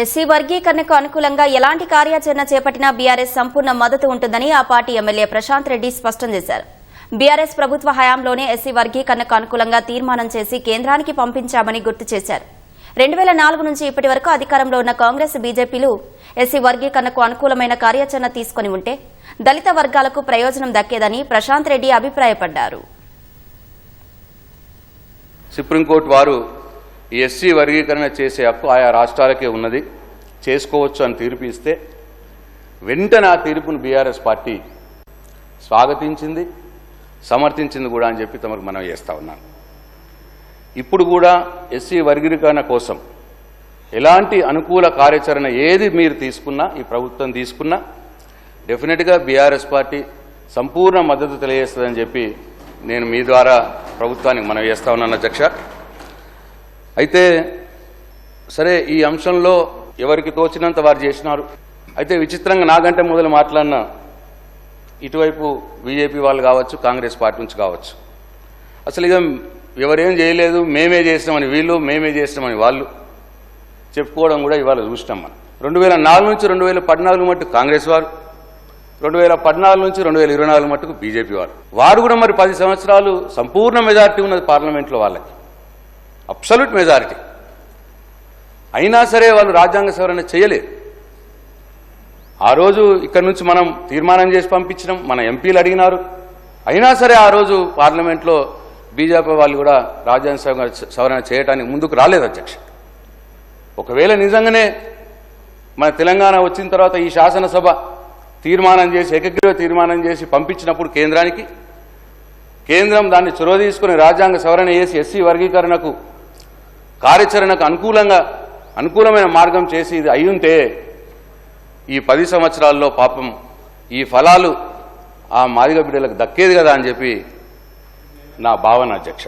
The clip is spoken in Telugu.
ఎస్సీ వర్గీకరణకు అనుకూలంగా ఎలాంటి కార్యాచరణ చేపట్టినా బీఆర్ఎస్ సంపూర్ణ మద్దతు ఉంటుందని ఆ పార్టీ ఎమ్మెల్యే ప్రశాంత్ రెడ్డి స్పష్టం చేశారు. బీఆర్ఎస్ ప్రభుత్వ హయాంలోనే ఎస్సీ వర్గీకరణకు అనుకూలంగా తీర్మానం చేసి కేంద్రానికి పంపించామని గుర్తు చేశారు. రెండు వేల నాలుగు నుంచి ఇప్పటి వరకు అధికారంలో ఉన్న కాంగ్రెస్ బీజేపీలు ఎస్సీ వర్గీకరణకు అనుకూలమైన కార్యాచరణ తీసుకుని ఉంటే దళిత వర్గాలకు ప్రయోజనం దక్కేదని ప్రశాంత్ రెడ్డి అభిప్రాయపడ్డారు. సుప్రీంకోర్టు వారు ఎస్సీ వర్గీకరణ చేసే హక్కు ఆయా రాష్ట్రాలకే ఉన్నది. చేసుకోవచ్చు అని తీర్పు ఇస్తే వెంటనే ఆ తీర్పును బీఆర్ఎస్ పార్టీ స్వాగతించింది సమర్థించింది కూడా అని చెప్పి తమకు మనం చేస్తా ఉన్నాను. ఇప్పుడు కూడా ఎస్సీ వర్గీకరణ కోసం ఎలాంటి అనుకూల కార్యాచరణ ఏది మీరు తీసుకున్నా ఈ ప్రభుత్వం తీసుకున్నా డెఫినెట్గా బీఆర్ఎస్ పార్టీ సంపూర్ణ మద్దతు తెలియజేస్తుందని చెప్పి నేను మీ ద్వారా ప్రభుత్వానికి మనం చేస్తా ఉన్నాను అధ్యక్ష. అయితే సరే ఈ అంశంలో ఎవరికి తోచినంత వారు చేసినారు. అయితే విచిత్రంగా నాకంటే మొదలు మాట్లాడిన ఇటువైపు బీజేపీ వాళ్ళు కావచ్చు కాంగ్రెస్ పార్టీ నుంచి కావచ్చు. అసలు ఇక ఎవరేం చేయలేదు మేమే చేసినామని వీళ్ళు మేమే చేసినామని వాళ్ళు చెప్పుకోవడం కూడా ఇవాళ చూసినాం మనం. రెండు వేల నాలుగు నుంచి రెండు వేల పద్నాలుగు మట్టు కాంగ్రెస్ వారు రెండు వేల పద్నాలుగు నుంచి రెండు వేల ఇరవై నాలుగు మట్టుకు బీజేపీ వారు. వారు కూడా మరి పది సంవత్సరాలు సంపూర్ణ మెజార్టీ ఉన్నది పార్లమెంట్లో వాళ్ళకి. Absolute majority. అయినా సరే వాళ్ళు రాజ్యాంగ సవరణ చేయలేదు. ఆ రోజు ఇక్కడ నుంచి మనం తీర్మానం చేసి పంపించినాం మన ఎంపీలు అడిగినారు. అయినా సరే ఆ రోజు పార్లమెంట్లో బీజేపీ వాళ్ళు కూడా రాజ్యాంగ సవరణ సవరణ చేయడానికి ముందుకు రాలేదు అధ్యక్ష. ఒకవేళ నిజంగానే మన తెలంగాణ వచ్చిన తర్వాత ఈ శాసనసభ తీర్మానం చేసి ఏకగ్రీవ తీర్మానం చేసి పంపించినప్పుడు కేంద్రానికి కేంద్రం దాన్ని చొరవ తీసుకుని రాజ్యాంగ సవరణ చేసి ఎస్సీ వర్గీకరణకు కార్యాచరణకు అనుకూలంగా అనుకూలమైన మార్గం చేసి ఇది అయ్యుంటే ఈ పది సంవత్సరాల్లో పాపం ఈ ఫలాలు ఆ మాదిగ బిడ్డలకు దక్కేది కదా అని చెప్పి నా భావన అధ్యక్ష.